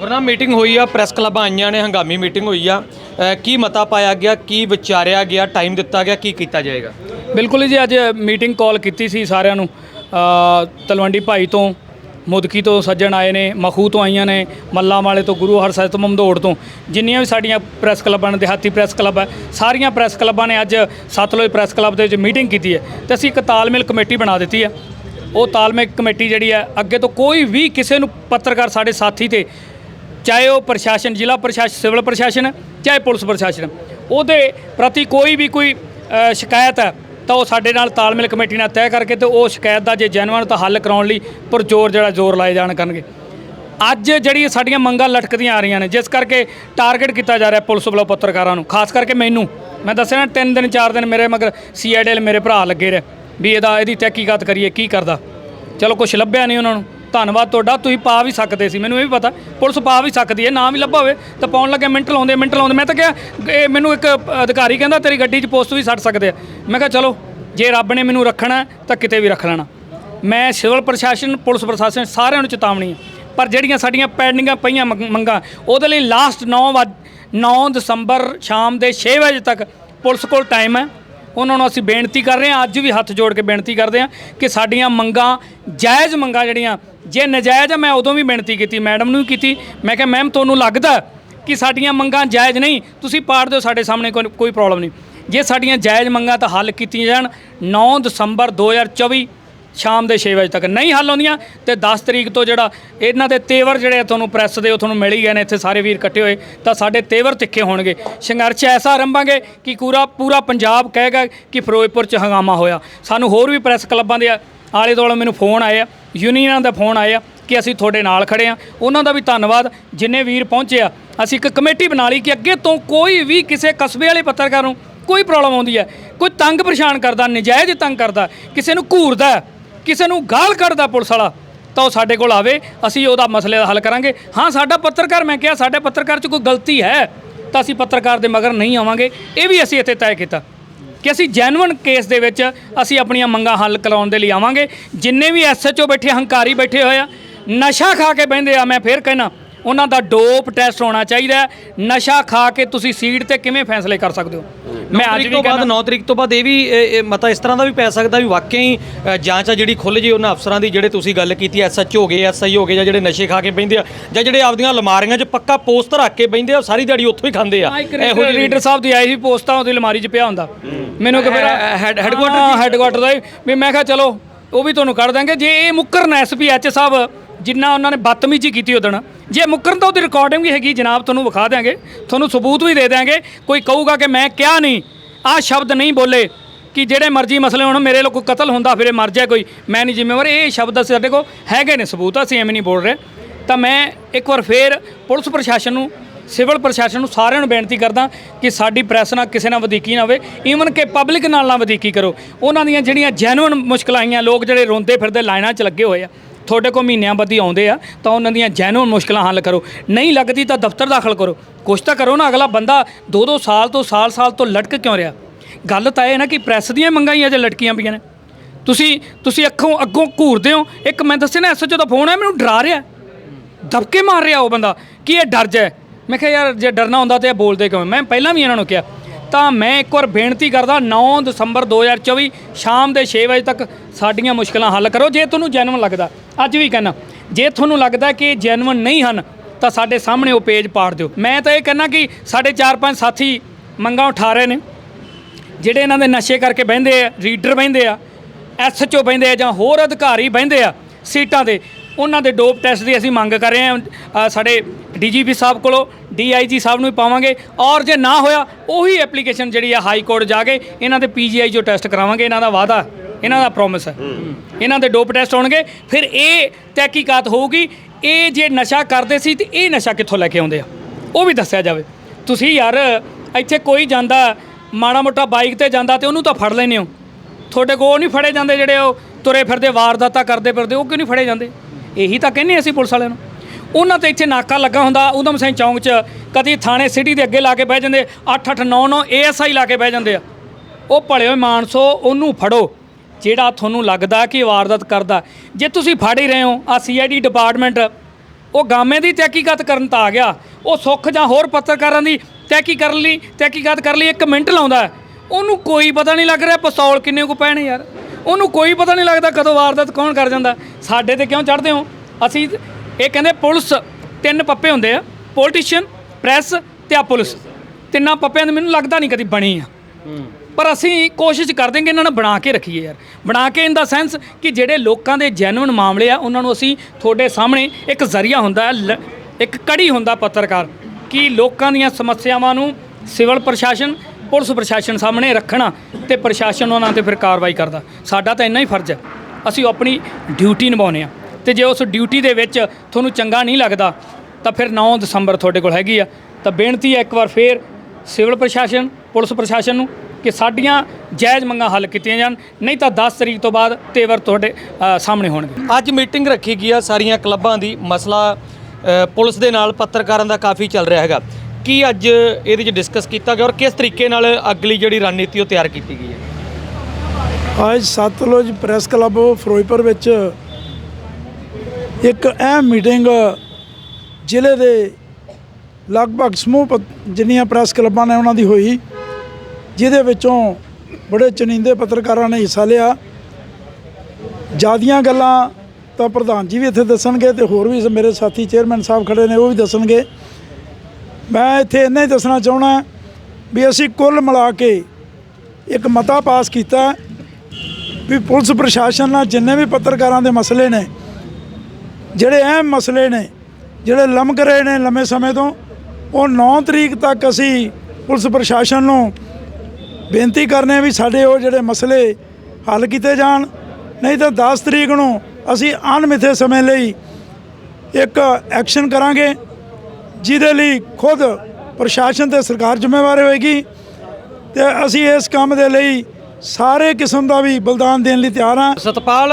ਵਰਨਾ meeting ਹੋਈ ਆ press ਕਲੱਬਾਂ ਆਈਆਂ ਨੇ ਹੰਗਾਮੀ ਮੀਟਿੰਗ ਹੋਈ ਆ। ਅ, ਕੀ ਮਤਾ ਪਾਇਆ ਗਿਆ ਕੀ ਵਿਚਾਰਿਆ ਗਿਆ ਟਾਈਮ ਦਿੱਤਾ ਗਿਆ ਕੀ ਕੀਤਾ ਜਾਏਗਾ? ਬਿਲਕੁਲ ਜੀ ਅੱਜ ਮੀਟਿੰਗ ਕਾਲ ਕੀਤੀ ਸੀ ਸਾਰਿਆਂ ਨੂੰ। ਅ, ਤਲਵੰਡੀ ਭਾਈ ਤੋਂ ਮੁਦਕੀ ਤੋਂ ਸੱਜਣ ਆਏ ਨੇ ਮਖੂ ਤੋਂ ਆਈਆਂ ਨੇ ਮੱਲਾ ਵਾਲੇ ਤੋਂ ਗੁਰੂ ਹਰਸਾਹਿਬ ਤੋਂ ਤੋਂ। ਜਿੰਨੀਆਂ ਵੀ ਸਾਡੀਆਂ ਪ੍ਰੈਸ ਕਲੱਬਾਂ ਨੇ ਦਿਹਾਤੀ ਪ੍ਰੈਸ ਕਲੱਬ ਹੈ ਸਾਰੀਆਂ ਪ੍ਰੈਸ ਕਲੱਬਾਂ ਨੇ ਅੱਜ ਸਤਲੁਜ ਪ੍ਰੈਸ ਕਲੱਬ ਦੇ ਵਿੱਚ ਮੀਟਿੰਗ ਕੀਤੀ ਹੈ ਤੇ ਅਸੀਂ ਇੱਕ ਤਾਲਮੇਲ ਕਮੇਟੀ ਬਣਾ ਦਿੱਤੀ ਹੈ। ਉਹ ਤਾਲਮੇਲ ਕਮੇਟੀ ਜਿਹੜੀ ਹੈ ਅੱਗੇ ਤੋਂ ਕੋਈ ਵੀ ਕਿਸੇ ਨੂੰ ਪੱਤਰਕਾਰ ਸਾਡੇ ਸਾਥੀ ਤੇ ਚਾਹੇ ਉਹ ਪ੍ਰਸ਼ਾਸਨ, ਜ਼ਿਲ੍ਹਾ ਪ੍ਰਸ਼ਾਸਨ ਸਿਵਲ ਪ੍ਰਸ਼ਾਸਨ, ਚਾਹੇ ਪੁਲਿਸ ਪ੍ਰਸ਼ਾਸਨ। ਉਹਦੇ ਪ੍ਰਤੀ ਕੋਈ ਵੀ ਕੋਈ ਸ਼ਿਕਾਇਤ ਹੈ, ਤਾਂ ਉਹ ਸਾਡੇ ਨਾਲ ਤਾਲਮੇਲ ਕਮੇਟੀ ਨਾਲ ਤੈਅ ਕਰਕੇ ਤੇ ਉਹ ਸ਼ਿਕਾਇਤ ਦਾ ਜੇ ਜੈਨੂਅਨ ਤਾਂ ਹੱਲ ਕਰਾਉਣ ਲਈ ਪੁਰਜੋਰ ਜਿਹੜਾ ਜ਼ੋਰ ਲਾਏ ਜਾਣ ਕਰਨਗੇ। ਅੱਜ ਜਿਹੜੀ ਸਾਡੀਆਂ ਮੰਗਾਂ ਲਟਕਦੀਆਂ ਆ ਰਹੀਆਂ ਨੇ, ਜਿਸ ਕਰਕੇ ਟਾਰਗੇਟ ਕੀਤਾ ਜਾ ਰਿਹਾ ਪੁਲਿਸ ਵੱਲੋਂ ਪੱਤਰਕਾਰਾਂ ਨੂੰ, ਖਾਸ ਕਰਕੇ ਮੈਨੂੰ। ਮੈਂ ਦੱਸਿਆ ਨਾ, ਤਿੰਨ ਦਿਨ, ਚਾਰ ਦਿਨ ਮੇਰੇ ਮਗਰ ਸੀਆਈਡੀ ਮੇਰੇ ਭਰਾ ਲੱਗੇ ਰਹੇ। ਵੀ ਇਹਦਾ, ਇਹਦੀ ਤਹਿਕੀਕਾਤ ਕਰੀਏ, ਕੀ ਕਰਦਾ? ਚਲੋ ਕੁਝ ਲੱਭਿਆ ਨਹੀਂ ਉਹਨਾਂ ਨੂੰ। ਧੰਨਵਾਦ ਤੁਹਾਡਾ, ਤੁਸੀਂ ਪਾ ਵੀ ਸਕਦੇ ਸੀ, ਮੈਨੂੰ ਇਹ ਵੀ ਪਤਾ, ਪੁਲਿਸ ਪਾ ਵੀ ਸਕਦੀ ਹੈ, ਨਾ ਵੀ ਲੱਭਾ ਹੋਵੇ ਤਾਂ ਪਾਉਣ ਲੱਗੇ ਮਿੰਟ ਲਾਉਂਦੇ ਮਿੰਟ ਲਾਉਂਦੇ, ਮੈਂ ਤਾਂ ਕਿਹਾ, ਇਹ ਮੈਨੂੰ ਇੱਕ ਅਧਿਕਾਰੀ ਕਹਿੰਦਾ, ਤੇਰੀ ਗੱਡੀ 'ਚ ਪੋਸਟ ਵੀ ਸੱਟ ਸਕਦੇ ਆ। ਮੈਂ ਕਿਹਾ, ਚਲੋ, ਜੇ ਰੱਬ ਨੇ ਮੈਨੂੰ ਰੱਖਣਾ ਤਾਂ ਕਿਤੇ ਵੀ ਰੱਖ ਲੈਣਾ। ਮੈਂ ਸਿਵਲ ਪ੍ਰਸ਼ਾਸਨ, ਪੁਲਿਸ ਪ੍ਰਸ਼ਾਸਨ ਸਾਰਿਆਂ ਨੂੰ ਚੇਤਾਵਨੀ ਹੈ, ਪਰ ਜਿਹੜੀਆਂ ਸਾਡੀਆਂ ਪੈਂਡਿੰਗਾਂ ਪਈਆਂ ਮੰਗ- ਮੰਗਾਂ, ਉਹਦੇ ਲਈ ਲਾਸਟ 9 ਵਜ 9 ਦਸੰਬਰ ਸ਼ਾਮ ਦੇ 6 ਵਜੇ ਤੱਕ ਪੁਲਿਸ ਕੋਲ ਟਾਈਮ ਹੈ। ਉਹਨਾਂ ਨੂੰ ਅਸੀਂ ਬੇਨਤੀ ਕਰ ਰਹੇ ਹਾਂ, ਅੱਜ ਵੀ ਹੱਥ ਜੋੜ ਕੇ ਬੇਨਤੀ ਕਰਦੇ ਹਾਂ ਕਿ ਸਾਡੀਆਂ ਮੰਗਾਂ, ਜਾਇਜ਼ ਮੰਗਾਂ ਜਿਹੜੀਆਂ, ਜੇ ਨਜਾਇਜ਼ ਆ, ਮੈਂ ਉਦੋਂ ਵੀ ਬੇਨਤੀ ਕੀਤੀ, ਮੈਡਮ ਨੂੰ ਵੀ ਕੀਤੀ। ਮੈਂ ਕਿਹਾ, ਮੈਮ, ਤੁਹਾਨੂੰ ਲੱਗਦਾ ਕਿ ਸਾਡੀਆਂ ਮੰਗਾਂ ਜਾਇਜ਼ ਨਹੀਂ? ਤੁਸੀਂ ਪਾੜ ਦਿਓ ਸਾਡੇ ਸਾਹਮਣੇ, ਕੋਈ ਕੋਈ ਪ੍ਰੋਬਲਮ ਨਹੀਂ। ਜੇ ਸਾਡੀਆਂ ਜਾਇਜ਼ ਮੰਗਾਂ ਤਾਂ ਹੱਲ ਕੀਤੀਆਂ ਜਾਣ 9 ਦਸੰਬਰ 2024 ਸ਼ਾਮ ਦੇ 6 ਵਜੇ ਤੱਕ ਨਹੀਂ ਹੱਲ ਹੁੰਦੀਆਂ ਤੇ 10 ਤਰੀਕ ਤੋਂ ਜਿਹੜਾ ਇਹਨਾਂ ਦੇ ਤੇਵਰ ਜਿਹੜੇ ਆ ਤੁਹਾਨੂੰ ਪ੍ਰੈਸ ਦੇ ਉਹ ਤੁਹਾਨੂੰ ਮਿਲ ਹੀ ਗਏ ਨੇ, ਇੱਥੇ ਸਾਰੇ ਵੀਰ ਇਕੱਠੇ ਹੋਏ, ਤਾਂ ਸਾਡੇ ਤੇਵਰ ਤਿੱਖੇ ਹੋਣਗੇ। ਸੰਘਰਸ਼ ਐਸਾ ਆਰੰਭਾਂਗੇ ਕਿ ਪੂਰਾ ਪੂਰਾ ਪੰਜਾਬ ਕਹੇਗਾ ਕਿ ਫਿਰੋਜ਼ਪੁਰ 'ਚ ਹੰਗਾਮਾ ਹੋਇਆ। ਸਾਨੂੰ ਹੋਰ ਵੀ ਪ੍ਰੈਸ ਕਲੱਬਾਂ ਦੇ ਆਲੇ ਦੁਆਲੇ ਮੈਨੂੰ ਫੋਨ ਆਏ ਆ, ਯੂਨੀਅਨਾਂ ਦਾ ਫੋਨ ਆਏ ਆ ਕਿ ਅਸੀਂ ਤੁਹਾਡੇ ਨਾਲ ਖੜੇ ਆ। ਉਹਨਾਂ ਦਾ ਵੀ ਧੰਨਵਾਦ, ਜਿੰਨੇ ਵੀਰ ਪਹੁੰਚੇ ਆ, ਅਸੀਂ ਇੱਕ ਕਮੇਟੀ ਬਣਾ ਲਈ ਕਿ ਅੱਗੇ ਤੋਂ ਕੋਈ ਵੀ ਕਿਸੇ ਕਸਬੇ ਵਾਲੇ ਪੱਤਰਕਾਰ ਨੂੰ ਕੋਈ ਪ੍ਰੋਬਲਮ ਆਉਂਦੀ ਹੈ, ਕੋਈ ਤੰਗ ਪਰੇਸ਼ਾਨ ਕਰਦਾ, ਨਜਾਇਜ਼ ਤੰਗ ਕਰਦਾ, ਕਿਸੇ ਨੂੰ ਘੂਰਦਾ ਕਿਸੇ ਨੂੰ ਗਾਲ ਕੱਢਦਾ ਪੁਲਿਸ ਵਾਲਾ, ਤਾਂ ਉਹ ਸਾਡੇ ਕੋਲ ਆਵੇ, ਅਸੀਂ ਉਹਦਾ ਮਸਲੇ ਦਾ ਹੱਲ ਕਰਾਂਗੇ। ਹਾਂ, ਸਾਡਾ ਪੱਤਰਕਾਰ, ਮੈਂ ਕਿਹਾ ਸਾਡੇ ਪੱਤਰਕਾਰ 'ਚ ਕੋਈ ਗਲਤੀ ਹੈ, ਤਾਂ ਅਸੀਂ ਪੱਤਰਕਾਰ ਦੇ ਮਗਰ ਨਹੀਂ ਆਵਾਂਗੇ। ਇਹ ਵੀ ਅਸੀਂ ਇੱਥੇ ਤੈਅ ਕੀਤਾ ਕਿ ਅਸੀਂ ਜੈਨੂਇਨ ਕੇਸ ਦੇ ਵਿੱਚ ਅਸੀਂ ਆਪਣੀਆਂ ਮੰਗਾਂ ਹੱਲ ਕਰਾਉਣ ਦੇ ਲਈ ਆਵਾਂਗੇ। ਜਿੰਨੇ ਵੀ ਐਸਐਚਓ ਬੈਠੇ, ਹੰਕਾਰੀ ਬੈਠੇ ਹੋਏ ਆ, ਨਸ਼ਾ ਖਾ ਕੇ ਬਹਿੰਦੇ ਆ, ਮੈਂ ਫੇਰ ਕਹਿਣਾ, ਉਹਨਾਂ ਦਾ ਡੋਪ ਟੈਸਟ ਹੋਣਾ ਚਾਹੀਦਾ ਨਸ਼ਾ ਖਾ ਕੇ ਤੁਸੀਂ ਸੀਟ ਤੇ ਕਿਵੇਂ ਫੈਸਲੇ ਕਰ ਸਕਦੇ ਹੋ? ਮੈਂ ਅੱਜ ਵੀ ਤੋਂ ਬਾਅਦ ਕਹਿੰਦਾ 9 ਤਰੀਕ ਤੋਂ ਬਾਅਦ ਇਹ ਵੀ ਇਹ- ਇਹ ਮਤਾ ਇਸ ਤਰ੍ਹਾਂ ਦਾ ਵੀ ਪੈ ਸਕਦਾ ਵੀ ਵਾਕਈ ਹੀ, ਅ, ਜਾਂਚ ਆ ਜਿਹੜੀ ਖੁੱਲ ਜੇ ਉਹਨਾਂ ਅਫਸਰਾਂ ਦੀ ਜਿਹੜੇ ਤੁਸੀਂ ਗੱਲ ਕੀਤੀ ਐਸਐਚਓ ਹੋ ਗਏ ਐਸਆਈ ਹੋ ਗਏ ਜਾਂ ਜਿਹੜੇ ਨਸ਼ੇ ਖਾ ਕੇ ਬੈਂਦੇ ਆ ਜਾਂ ਜਿਹੜੇ ਆਪਦੀਆਂ ਅਲਮਾਰੀਆਂ 'ਚ ਪੱਕਾ ਪੋਸਟ ਰੱਖ ਕੇ ਬੈਂਦੇ ਆ ਸਾਰੀ ਦਿਹਾੜੀ ਉੱਥੋਂ ਹੀ ਖਾਂਦੇ ਆ। ਇਹੋ ਜਿਹੇ ਰੀਡਰ ਸਾਹਿਬ ਦੀ ਆਈ ਸੀ ਪੋਸਟਾਂ ਉਹਦੀ ਅਲਮਾਰੀ 'ਚ ਪਿਆ ਹੁੰਦਾ। ਮੈਨੂੰ ਕਿ ਫਿਰ ਹੈਡ- ਹੈਡਕੁਆਟਰ ਹੈਡਕੁਆਟਰ ਦਾ ਹੀ ਵੀ ਮੈਂ ਕਿਹਾ ਚਲੋ ਉਹ ਵੀ ਤੁਹਾਨੂੰ ਕੱਢ ਦਾਂਗੇ। ਜੇ ਇਹ ਮੁੱਕਰਨ ਐਸਪੀ ਐਚ ਸਾਹਿਬ, ਜਿੰਨਾ ਉਹਨਾਂ ਨੇ ਬਦਤਮੀਜ਼ੀ ਕੀਤੀ ਉਦਣ ਜੇ ਮੁੱਕਰਨ ਤਾਂ ਉਹਦੀ ਰਿਕਾਰਡਿੰਗ ਵੀ ਹੈਗੀ, ਜਨਾਬ ਤੁਹਾਨੂੰ ਵਿਖਾ ਦਿਆਂਗੇ। ਤੁਹਾਨੂੰ ਸਬੂਤ ਵੀ ਦੇ ਦਿਆਂਗੇ। ਕੋਈ ਕਹੂਗਾ ਕਿ ਮੈਂ ਕਿਹਾ ਨਹੀਂ, ਆਹ ਸ਼ਬਦ ਨਹੀਂ ਬੋਲੇ ਕਿ ਜਿਹੜੇ ਮਰਜ਼ੀ ਮਸਲੇ ਹੁਣ, ਮੇਰੇ ਲੋਕ ਕਤਲ ਹੁੰਦਾ ਫਿਰੇ ਮਰ ਜਾਏ ਕੋਈ। ਮੈਂ ਨਹੀਂ ਜ਼ਿੰਮੇਵਾਰ, ਇਹ ਸ਼ਬਦ ਅਸੀਂ ਸਾਡੇ ਕੋਲ ਹੈਗੇ ਨੇ, ਸਬੂਤ ਅਸੀਂ ਐਵੇਂ ਨਹੀਂ ਬੋਲ ਰਹੇ। ਤਾਂ ਮੈਂ ਇੱਕ ਵਾਰ ਫੇਰ ਪੁਲਿਸ ਪ੍ਰਸ਼ਾਸਨ ਨੂੰ ਸਿਵਲ ਪ੍ਰਸ਼ਾਸਨ ਨੂੰ ਸਾਰਿਆਂ ਨੂੰ ਬੇਨਤੀ ਕਰਦਾ ਕਿ ਸਾਡੀ ਪ੍ਰੈਸ ਨਾਲ ਕਿਸੇ ਨਾਲ ਵਧੀਕੀ ਨਾ ਹੋਵੇ ਈਵਨ ਕਿ ਪਬਲਿਕ ਨਾਲ ਨਾ ਵਧੀਕੀ ਕਰੋ। ਉਹਨਾਂ ਦੀਆਂ ਜਿਹੜੀਆਂ ਜੈਨੂਇਨ ਮੁਸ਼ਕਲਾਂ ਆਈਆਂ, ਲੋਕ ਜਿਹੜੇ ਰੋਂਦੇ ਫਿਰਦੇ ਲਾਈਨਾਂ 'ਚ ਲੱਗੇ ਹੋਏ ਆ, ਤੁਹਾਡੇ ਕੋਲ ਮਹੀਨਿਆਂ ਬੱਧੀ ਆਉਂਦੇ ਆ, ਤਾਂ ਉਹਨਾਂ ਦੀਆਂ ਜੈਨੂਇਨ ਮੁਸ਼ਕਲਾਂ ਹੱਲ ਕਰੋ। ਨਹੀਂ ਲੱਗਦੀ ਤਾਂ ਦਫ਼ਤਰ ਦਾਖਲ ਕਰੋ। ਕੁਛ ਤਾਂ ਕਰੋ ਨਾ, ਅਗਲਾ ਬੰਦਾ ਦੋ ਦੋ ਸਾਲ ਤੋਂ ਸਾਲ ਸਾਲ ਤੋਂ ਲਟਕ ਕਿਉਂ ਰਿਹਾ? ਗੱਲ ਤਾਂ ਇਹ ਨਾ ਕਿ ਪ੍ਰੈਸ ਦੀਆਂ ਮੰਗਾਂ ਹੀ ਅਜੇ ਲਟਕੀਆਂ ਪਈਆਂ ਨੇ। ਤੁਸੀਂ ਤੁਸੀਂ ਅੱਖੋਂ ਅੱਗੋਂ ਘੂਰਦੇ ਹੋ। ਇੱਕ ਮੈਂ ਦੱਸਿਆ ਨਾ ਐਸਐਚਓ ਦਾ ਫੋਨ ਆਇਆ ਮੈਨੂੰ ਡਰਾ ਰਿਹਾ। ਦਬਕੇ ਮਾਰ ਰਿਹਾ ਉਹ ਬੰਦਾ। ਕਿ ਇਹ ਡਰ ਜਾਏ ਮੈਂ ਕਿਹਾ ਯਾਰ ਜੇ ਡਰਨਾ ਹੁੰਦਾ ਤੇ ਇਹ ਬੋਲਦੇ ਕਿਉਂ? ਮੈਂ ਪਹਿਲਾਂ ਵੀ ਇਹਨਾਂ ਨੂੰ ਕਿਹਾ। ਤਾਂ ਮੈਂ ਇੱਕ ਵਾਰ ਬੇਨਤੀ ਕਰਦਾ 9 ਦਸੰਬਰ 2024 ਸ਼ਾਮ ਦੇ 6 ਵਜੇ ਤੱਕ ਸਾਡੀਆਂ ਮੁਸ਼ਕਲਾਂ ਹੱਲ ਕਰੋ। ਜੇ ਤੁਹਾਨੂੰ ਜੈਨੂਇਨ ਲੱਗਦਾ, ਅੱਜ ਵੀ ਕਹਿੰਦਾ, ਜੇ ਤੁਹਾਨੂੰ ਲੱਗਦਾ ਕਿ ਜੈਨੂਇਨ ਨਹੀਂ ਹਨ, ਤਾਂ ਸਾਡੇ ਸਾਹਮਣੇ ਉਹ ਪੇਜ ਪਾੜ ਦਿਓ। ਮੈਂ ਤਾਂ ਇਹ ਕਹਿੰਦਾ ਕਿ ਸਾਡੇ 4-5 ਸਾਥੀ ਮੰਗਾਂ ਉਠਾ ਰਹੇ ਨੇ, ਜਿਹੜੇ ਇਹਨਾਂ ਦੇ ਨਸ਼ੇ ਕਰਕੇ ਬਹਿੰਦੇ ਆ ਰੀਡਰ ਬਹਿੰਦੇ ਆ ਐਸਐਚਓ ਬਹਿੰਦੇ ਆ ਜਾਂ ਹੋਰ ਅਧਿਕਾਰੀ ਬਹਿੰਦੇ ਆ ਸੀਟਾਂ ਤੇ ਉਹਨਾਂ ਦੇ ਡੋਪ ਟੈਸਟ ਦੀ ਅਸੀਂ ਮੰਗ ਕਰ ਰਹੇ ਹਾਂ ਸਾਡੇ ਡੀਜੀਪੀ ਸਾਹਿਬ ਕੋਲੋਂ ਡੀਆਈਜੀ ਸਾਹਿਬ ਨੂੰ ਵੀ ਪਾਵਾਂਗੇ। ਔਰ ਜੇ ਨਾ ਹੋਇਆ ਉਹੀ ਐਪਲੀਕੇਸ਼ਨ ਜਿਹੜੀ ਆ ਹਾਈ ਕੋਰਟ ਜਾ ਕੇ ਇਹਨਾਂ ਦੇ ਪੀਜੀਆਈ ਜੋ ਟੈਸਟ ਕਰਾਵਾਂਗੇ। ਇਹਨਾਂ ਦਾ ਵਾਅਦਾ ਇਹਨਾਂ ਦਾ ਪ੍ਰੋਮਿਸ ਹੈ। ਇਹਨਾਂ ਦੇ ਡੋਪ ਟੈਸਟ ਹੋਣਗੇ। ਫਿਰ ਇਹ ਤਹਿਕੀਕਾਤ ਹੋਊਗੀ ਇਹ ਜੇ ਨਸ਼ਾ ਕਰਦੇ ਸੀ ਤੇ ਇਹ ਨਸ਼ਾ ਕਿੱਥੋਂ ਲੈ ਕੇ ਆਉਂਦੇ ਆ? ਉਹ ਵੀ ਦੱਸਿਆ ਜਾਵੇ। ਤੁਸੀਂ ਯਾਰ ਇੱਥੇ ਕੋਈ ਜਾਂਦਾ ਮਾੜਾ ਮੋਟਾ ਬਾਈਕ ਤੇ ਜਾਂਦਾ ਤੇ ਉਹਨੂੰ ਤਾਂ ਫੜ ਲੈਨੇ ਹੋ। ਤੁਹਾਡੇ ਕੋਲ ਉਹ ਨਹੀਂ ਫੜੇ ਜਾਂਦੇ ਜਿਹੜੇ ਉਹ ਤੁਰੇ ਫਿਰਦੇ ਵਾਰਦਾਤਾਂ ਕਰਦੇ ਫਿਰਦੇ ਉਹ ਕਿਉਂ ਨਹੀਂ ਫੜੇ ਜਾਂਦੇ? ਇਹੀ ਤਾਂ ਕਹਿੰਦੇ ਅਸੀਂ ਪੁਲਿਸ ਵਾਲਿਆਂ ਨੂੰ। ਉਹਨਾਂ ਤੇ ਇੱਥੇ ਨਾਕਾ ਲੱਗਾ ਹੁੰਦਾ ਉਦਮ ਸਿੰਘ ਚੌਂਕ 'ਚ, ਕਦੀ ਥਾਣੇ ਸਿਟੀ ਦੇ ਅੱਗੇ ਲਾ ਕੇ ਬਹਿ ਜਾਂਦੇ 8 8 9 9 ਏਐਸਆਈ ਲਾ ਕੇ ਬਹਿ ਜਾਂਦੇ ਆ। ਉਹ ਭਲੇ ਹੋਏ ਮਾਨਸੋ, ਉਹਨੂੰ ਫੜੋ, ਜਿਹੜਾ ਤੁਹਾਨੂੰ ਲੱਗਦਾ ਕਿ ਵਾਰਦਾਤ ਕਰਦਾ। ਜੇ ਤੁਸੀਂ ਫੜ ਹੀ ਰਹੇ ਹੋ ਆ ਸੀਆਈਡੀ ਡਿਪਾਰਟਮੈਂਟ ਉਹ ਗਾਮੇ ਦੀ ਤਹਿਕੀਕਾਤ ਕਰਨ ਤਾਂ ਆ ਗਿਆ। ਉਹ ਸੁੱਖ ਜਾਂ ਹੋਰ ਪੱਤਰਕਾਰਾਂ ਦੀ ਤਹਿਕੀ ਕਰਨ ਲਈ, ਤਹਿਕੀਕਾਤ ਕਰਨ ਲਈ 1 ਮਿੰਟ ਲਾਉਂਦਾ ਉਹਨੂੰ ਕੋਈ ਪਤਾ ਨਹੀਂ ਲੱਗ ਰਿਹਾ, ਪਿਸਤੌਲ ਕਿੰਨੇ ਕੁ ਪੈਣੇ ਯਾਰ। ਉਹਨੂੰ ਕੋਈ ਪਤਾ ਨਹੀਂ ਲੱਗਦਾ ਕਦੋਂ ਵਾਰਦਾਤ ਕੌਣ ਕਰ ਜਾਂਦਾ। ਸਾਡੇ ਤੇ ਕਿਉਂ ਚੜਦੇ ਹੋ? ਅਸੀਂ ਇਹ ਕਹਿੰਦੇ ਪੁਲਿਸ ਤਿੰਨ ਪੱਪੇ ਹੁੰਦੇ ਆ ਪੋਲੀਟੀਸ਼ੀਅਨ ਪ੍ਰੈਸ ਤੇ ਆ ਪੁਲਿਸ। ਤਿੰਨਾਂ ਪੱਪਿਆਂ ਦੀ ਮੈਨੂੰ ਲੱਗਦਾ ਨਹੀਂ ਕਦੀ ਬਣੀ ਆ। ਪਰ ਅਸੀਂ ਕੋਸ਼ਿਸ਼ ਕਰਦੇ ਕਿ ਇਹਨਾਂ ਨੂੰ ਬਣਾ ਕੇ ਰੱਖੀਏ ਯਾਰ। ਬਣਾ ਕੇ ਇਨ ਦਾ ਸੈਂਸ ਕਿ ਜਿਹੜੇ ਲੋਕਾਂ ਦੇ ਜੈਨੂਇਨ ਮਾਮਲੇ ਆ ਉਹਨਾਂ ਨੂੰ ਅਸੀਂ ਤੁਹਾਡੇ ਸਾਹਮਣੇ ਇੱਕ ਜ਼ਰੀਆ ਹੁੰਦਾ ਇੱਕ ਕੜੀ ਹੁੰਦਾ ਪੱਤਰਕਾਰ ਕਿ ਲੋਕਾਂ ਦੀਆਂ ਸਮੱਸਿਆਵਾਂ ਨੂੰ ਸਿਵਲ ਪ੍ਰਸ਼ਾਸਨ ਪੁਲਿਸ ਪ੍ਰਸ਼ਾਸਨ ਸਾਹਮਣੇ ਰੱਖਣਾ ਤੇ ਪ੍ਰਸ਼ਾਸਨ ਉਹਨਾਂ ਤੇ ਫਿਰ ਕਾਰਵਾਈ ਕਰਦਾ। ਸਾਡਾ ਤਾਂ ਇੰਨਾ ਹੀ ਫਰਜ਼ ਹੈ। ਅਸੀਂ ਆਪਣੀ ਡਿਊਟੀ ਨਿਭਾਉਂਦੇ ਆ ਤੇ ਜੇ ਉਸ ਡਿਊਟੀ ਦੇ ਵਿੱਚ ਤੁਹਾਨੂੰ ਚੰਗਾ ਨਹੀਂ ਲੱਗਦਾ, ਤਾਂ ਫਿਰ 9 ਦਸੰਬਰ ਤੁਹਾਡੇ ਕੋਲ ਹੈਗੀ ਆ। ਤਾਂ ਬੇਨਤੀ ਹੈ ਇੱਕ ਵਾਰ ਫੇਰ ਸਿਵਲ ਪ੍ਰਸ਼ਾਸਨ, ਪੁਲਿਸ ਪ੍ਰਸ਼ਾਸਨ ਨੂੰ ਕਿ ਸਾਡੀਆਂ ਜਾਇਜ਼ ਮੰਗਾਂ ਹੱਲ ਕੀਤੀਆਂ ਜਾਣ। ਨਹੀਂ ਤਾਂ 10 ਤਰੀਕ ਤੋਂ ਬਾਅਦ ਤੇਵਰ ਤੁਹਾਡੇ ਸਾਹਮਣੇ ਹੋਣਗੇ। ਅੱਜ ਮੀਟਿੰਗ ਰੱਖੀ ਗਈ ਆ ਸਾਰੀਆਂ ਕਲੱਬਾਂ ਦੀ। ਮਸਲਾ ਪੁਲਿਸ ਦੇ ਨਾਲ ਪੱਤਰਕਾਰਾਂ ਦਾ ਕਾਫੀ ਚੱਲ ਰਿਹਾ ਹੈਗਾ। ਕੀ ਅੱਜ ਇਹਦੇ ਵਿੱਚ ਡਿਸਕਸ ਕੀਤਾ ਗਿਆ ਔਰ ਕਿਸ ਤਰੀਕੇ ਨਾਲ ਅਗਲੀ ਜਿਹੜੀ ਰਣਨੀਤੀ ਉਹ ਤਿਆਰ ਕੀਤੀ ਗਈ ਹੈ? ਅੱਜ ਸਤਲੁਜ ਪ੍ਰੈਸ ਕਲੱਬ ਫਿਰੋਜ਼ਪੁਰ ਵਿੱਚ ਇੱਕ ਅਹਿਮ ਮੀਟਿੰਗ ਜ਼ਿਲ੍ਹੇ ਦੇ ਲਗਭਗ ਸਮੂਹ ਪ- ਜਿੰਨੀਆਂ ਪ੍ਰੈਸ ਕਲੱਬਾਂ ਨੇ ਉਹਨਾਂ ਦੀ ਹੋਈ, ਜਿਹਦੇ ਵਿੱਚੋਂ ਬੜੇ ਚੁਣਿੰਦੇ ਪੱਤਰਕਾਰਾਂ ਨੇ ਹਿੱਸਾ ਲਿਆ। ਜਿਆਦੀਆਂ ਗੱਲਾਂ ਤਾਂ ਪ੍ਰਧਾਨ ਜੀ ਵੀ ਇੱਥੇ ਦੱਸਣਗੇ ਤੇ ਹੋਰ ਵੀ ਮੇਰੇ ਸਾਥੀ ਚੇਅਰਮੈਨ ਸਾਹਿਬ ਖੜੇ ਨੇ, ਉਹ ਵੀ ਦੱਸਣਗੇ। ਮੈਂ ਇੱਥੇ ਇੰਨਾ ਹੀ ਦੱਸਣਾ ਚਾਹਣਾ ਵੀ ਅਸੀਂ ਕੁੱਲ ਮਿਲਾ ਕੇ ਇੱਕ ਮਤਾ ਪਾਸ ਕੀਤਾ। ਵੀ ਪੁਲਿਸ ਪ੍ਰਸ਼ਾਸਨ ਨਾਲ ਜਿੰਨੇ ਵੀ ਪੱਤਰਕਾਰਾਂ ਦੇ ਮਸਲੇ ਨੇ, ਜਿਹੜੇ ਅਹਿਮ ਮਸਲੇ ਨੇ, ਜਿਹੜੇ ਲਮਕ ਰਹੇ ਨੇ ਲੰਮੇ ਸਮੇਂ ਤੋਂ, ਉਹ 9 ਤਰੀਕ ਤੱਕ ਅਸੀਂ ਪੁਲਿਸ ਪ੍ਰਸ਼ਾਸਨ ਨੂੰ ਬੇਨਤੀ ਕਰਨੇ ਆ ਵੀ ਸਾਡੇ ਉਹ ਜਿਹੜੇ ਮਸਲੇ ਹੱਲ ਕੀਤੇ ਜਾਣ। ਨਹੀਂ ਤਾਂ 10 ਤਰੀਕ ਨੂੰ ਅਸੀਂ ਅਣਮਿੱਥੇ ਸਮੇਂ ਲਈ ਇੱਕ ਐਕਸ਼ਨ ਕਰਾਂਗੇ, ਜਿਹਦੇ ਲਈ ਖੁਦ ਪ੍ਰਸ਼ਾਸਨ ਤੇ ਸਰਕਾਰ ਜ਼ਿੰਮੇਵਾਰ ਹੋਏਗੀ ਤੇ ਅਸੀਂ ਇਸ ਕੰਮ ਦੇ ਲਈ ਸਾਰੇ ਕਿਸਮ ਦਾ ਵੀ ਬਲਿਦਾਨ ਦੇਣ ਲਈ ਤਿਆਰ ਹਾਂ। ਸਤਪਾਲ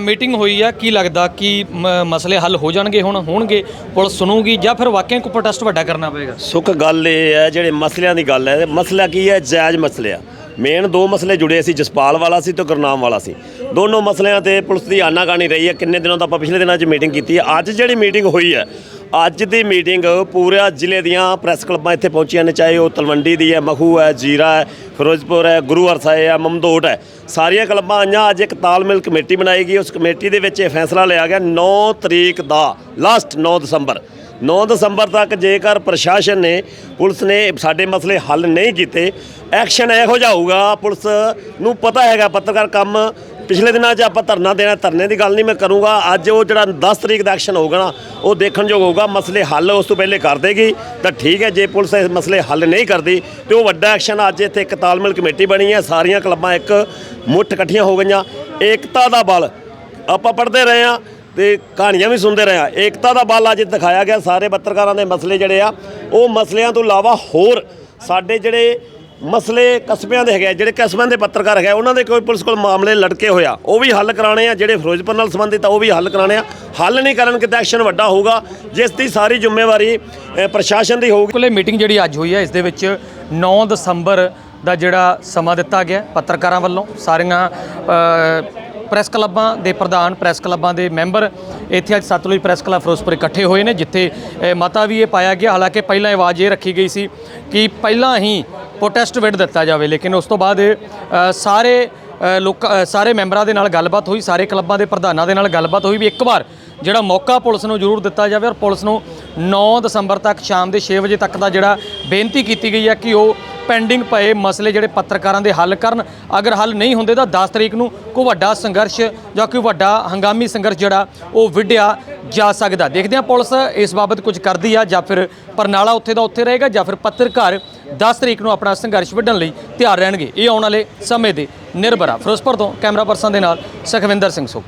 ਮੀਟਿੰਗ ਹੋਈ ਆ ਕੀ ਲੱਗਦਾ ਕਿ ਮ- ਮਸਲੇ ਹੱਲ ਹੋ ਜਾਣਗੇ ਹੁਣ ਹੋਣਗੇ ਪੁਲਿਸ ਸੁਣੂਗੀ ਜਾਂ ਫਿਰ ਵਾਕਿਆ ਕੋਈ ਪ੍ਰੋਟੈਸਟ ਵੱਡਾ ਕਰਨਾ ਪਏਗਾ ਸੁੱਖ ਗੱਲ ਇਹ ਹੈ ਜਿਹੜੇ ਮਸਲਿਆਂ ਦੀ ਗੱਲ ਹੈ ਮਸਲਾ ਕੀ ਹੈ? ਜਾਇਜ਼ ਮਸਲੇ ਆ। ਮੇਨ ਦੋ ਮਸਲੇ ਜੁੜੇ ਸੀ ਜਸਪਾਲ ਵਾਲਾ ਸੀ ਤੇ ਗੁਰਨਾਮ ਵਾਲਾ ਸੀ। ਦੋਨੋਂ ਮਸਲਿਆਂ ਤੇ ਪੁਲਿਸ ਦੀ ਆਨਾਕਾਨੀ ਰਹੀ ਹੈ ਕਿੰਨੇ ਦਿਨੋਂ ਤੋਂ ਆਪਾਂ ਪਿਛਲੇ ਦਿਨਾਂ 'ਚ ਮੀਟਿੰਗ ਕੀਤੀ ਹੈ। ਅੱਜ ਜਿਹੜੀ ਮੀਟਿੰਗ ਹੋਈ ਹੈ ਅੱਜ ਦੀ ਮੀਟਿੰਗ ਪੂਰਾ ਜ਼ਿਲ੍ਹੇ ਦੀਆਂ ਪ੍ਰੈਸ ਕਲੱਬਾਂ ਇੱਥੇ ਪਹੁੰਚੀਆਂ ਨੇ, ਚਾਹੇ ਉਹ ਤਲਵੰਡੀ ਦੀ ਹੈ, ਮਖੂ ਹੈ, ਜੀਰਾ ਹੈ, ਫਿਰੋਜ਼ਪੁਰ ਹੈ, ਗੁਰੂ ਹਰਸਾਏ ਹੈ, ਮਮਦੋਟ ਹੈ। ਸਾਰੀਆਂ ਕਲੱਬਾਂ ਆਈਆਂ, ਅੱਜ ਇੱਕ ਤਾਲਮੇਲ ਕਮੇਟੀ ਬਣਾਈ ਗਈ। ਉਸ ਕਮੇਟੀ ਦੇ ਵਿੱਚ ਇਹ ਫੈਸਲਾ ਲਿਆ ਗਿਆ 9 ਤਰੀਕ ਦਾ ਲਾਸਟ 9 ਦਸੰਬਰ। 9 ਦਸੰਬਰ ਤੱਕ ਜੇਕਰ ਪ੍ਰਸ਼ਾਸਨ ਨੇ, ਪੁਲਿਸ ਨੇ ਸਾਡੇ ਮਸਲੇ ਹੱਲ ਨਹੀਂ ਕੀਤੇ, ਐਕਸ਼ਨ ਇਹੋ ਜਿਹਾ ਹੋਊਗਾ। ਪੁਲਿਸ ਨੂੰ ਪਤਾ ਹੈਗਾ, ਪੱਤਰਕਾਰ ਕੰਮ ਪਿਛਲੇ ਦਿਨਾਂ 'ਚ ਆਪਾਂ ਧਰਨਾ ਦੇਣਾ, ਧਰਨੇ ਦੀ ਗੱਲ ਨਹੀਂ ਮੈਂ ਕਰੂੰਗਾ। ਅੱਜ ਉਹ ਜਿਹੜਾ 10 ਤਰੀਕ ਦਾ ਐਕਸ਼ਨ ਹੋਊਗਾ ਨਾ, ਉਹ ਦੇਖਣਯੋਗ ਹੋਊਗਾ। ਮਸਲੇ ਹੱਲ ਉਸ ਤੋਂ ਪਹਿਲੇ ਕਰ ਦੇਗੀ। ਤਾਂ ਠੀਕ ਹੈ, ਜੇ ਪੁਲਿਸ ਇਹ ਮਸਲੇ ਹੱਲ ਨਹੀਂ ਕਰਦੀ, ਤੇ ਉਹ ਵੱਡਾ ਐਕਸ਼ਨ ਅੱਜ ਇੱਥੇ ਇੱਕ ਤਾਲਮੇਲ ਕਮੇਟੀ ਬਣੀ ਹੈ। ਸਾਰੀਆਂ ਕਲੱਬਾਂ ਇੱਕ ਮੁੱਠ ਇਕੱਠੀਆਂ ਹੋ ਗਈਆਂ। ਏਕਤਾ ਦਾ ਬਲ ਆਪਾਂ ਪੜ੍ਹਦੇ ਰਹੇ ਆ ਤੇ ਕਹਾਣੀਆਂ ਵੀ ਸੁਣਦੇ ਰਹੇ ਆ ਏਕਤਾ ਦਾ ਬਲ ਅੱਜ ਦਿਖਾਇਆ ਗਿਆ। ਸਾਰੇ ਪੱਤਰਕਾਰਾਂ ਦੇ ਮਸਲੇ ਜਿਹੜੇ ਆ, ਉਹ ਮਸਲਿਆਂ ਤੋਂ ਇਲਾਵਾ ਹੋਰ ਸਾਡੇ ਜਿਹੜੇ ਮਸਲੇ ਕਸਬਿਆਂ ਦੇ ਹੈਗੇ ਜਿਹੜੇ ਕਸਬਿਆਂ ਦੇ ਪੱਤਰਕਾਰ ਹੈਗੇ ਉਹਨਾਂ ਦੇ ਕੋਈ ਪੁਲਿਸ ਕੋਲ ਮਾਮਲੇ ਲੜਕੇ ਹੋਇਆ ਉਹ ਵੀ ਹੱਲ ਕਰਾਣੇ ਆ, ਜਿਹੜੇ ਫਿਰੋਜ਼ਪੁਰ ਨਾਲ ਸੰਬੰਧਿਤ ਆ, ਉਹ ਵੀ ਹੱਲ ਕਰਾਣੇ ਆ। ਹੱਲ ਨਹੀਂ ਕਰਨ ਤਾਂ ਐਕਸ਼ਨ ਵੱਡਾ ਹੋਊਗਾ, ਜਿਸ ਦੀ ਸਾਰੀ ਜ਼ਿੰਮੇਵਾਰੀ ਪ੍ਰਸ਼ਾਸਨ ਦੀ ਹੋਊਗੀ। ਕੋਲੇ ਮੀਟਿੰਗ ਜਿਹੜੀ ਅੱਜ ਹੋਈ ਹੈ ਇਸ ਦੇ ਵਿੱਚ 9 ਦਸੰਬਰ ਦਾ ਜਿਹੜਾ ਸਮਾਂ ਦਿੱਤਾ ਗਿਆ ਪੱਤਰਕਾਰਾਂ ਵੱਲੋਂ। ਸਾਰੀਆਂ ਪ੍ਰੈਸ ਕਲੱਬਾਂ ਦੇ ਪ੍ਰਧਾਨ, ਪ੍ਰੈਸ ਕਲੱਬਾਂ ਦੇ ਮੈਂਬਰ ਇੱਥੇ ਅੱਜ ਸਤਲੁਜ ਪ੍ਰੈਸ ਕਲੱਬ ਫਿਰੋਜ਼ਪੁਰ ਇਕੱਠੇ ਹੋਏ ਨੇ, ਜਿੱਥੇ ਮਤਾ ਵੀ ਇਹ ਪਾਇਆ ਗਿਆ। ਹਾਲਾਂਕਿ ਪਹਿਲਾਂ ਆਵਾਜ਼ ਇਹ ਰੱਖੀ ਗਈ ਸੀ ਕਿ ਪਹਿਲਾਂ ਹੀ ਪ੍ਰੋਟੈਸਟ ਵਿਡ ਦਿੱਤਾ ਜਾਵੇ, ਲੇਕਿਨ ਉਸ ਤੋਂ ਬਾਅਦ ਸਾਰੇ ਲੋਕ ਸਾਰੇ ਮੈਂਬਰਾਂ ਦੇ ਨਾਲ ਗੱਲਬਾਤ ਹੋਈ, ਸਾਰੇ ਕਲੱਬਾਂ ਦੇ ਪ੍ਰਧਾਨਾਂ ਦੇ ਨਾਲ ਗੱਲਬਾਤ ਹੋਈ ਵੀ ਇੱਕ ਵਾਰ ਜਿਹੜਾ ਮੌਕਾ ਪੁਲਿਸ ਨੂੰ ਜ਼ਰੂਰ ਦਿੱਤਾ ਜਾਵੇ ਔਰ ਪੁਲਿਸ ਨੂੰ 9 ਦਸੰਬਰ ਤੱਕ ਸ਼ਾਮ ਦੇ 6 ਵਜੇ ਤੱਕ ਦਾ ਜਿਹੜਾ ਬੇਨਤੀ ਕੀਤੀ ਗਈ ਹੈ ਕਿ ਉਹ ਪੈਂਡਿੰਗ ਪਏ ਮਸਲੇ ਜਿਹੜੇ ਪੱਤਰਕਾਰਾਂ ਦੇ ਹੱਲ ਕਰਨ। ਅਗਰ ਹੱਲ ਨਹੀਂ ਹੁੰਦੇ ਤਾਂ 10 ਤਰੀਕ ਨੂੰ ਕੋਈ ਵੱਡਾ ਸੰਘਰਸ਼ ਜਾਂ ਕੋਈ ਵੱਡਾ ਹੰਗਾਮੀ ਸੰਘਰਸ਼ ਜਿਹੜਾ, ਉਹ ਵਿੱਢਿਆ ਜਾ ਸਕਦਾ। ਦੇਖਦੇ ਹਾਂ ਪੁਲਿਸ ਇਸ ਬਾਬਤ ਕੁਝ ਕਰਦੀ ਆ ਜਾਂ ਫਿਰ ਪਰਨਾਲਾ ਉੱਥੇ ਦਾ ਉੱਥੇ ਰਹੇਗਾ ਜਾਂ ਫਿਰ ਪੱਤਰਕਾਰ 10 ਤਰੀਕ ਨੂੰ ਆਪਣਾ ਸੰਘਰਸ਼ ਵਿੱਢਣ ਲਈ ਤਿਆਰ ਰਹਿਣਗੇ। ਇਹ ਆਉਣ ਵਾਲੇ ਸਮੇਂ ਦੇ ਨਿਰਭਰ। ਆ ਫਿਰੋਜ਼ਪੁਰ ਤੋਂ ਕੈਮਰਾ ਪਰਸਨ ਦੇ ਨਾਲ ਸੁਖਵਿੰਦਰ ਸਿੰਘ ਸੁੱਖ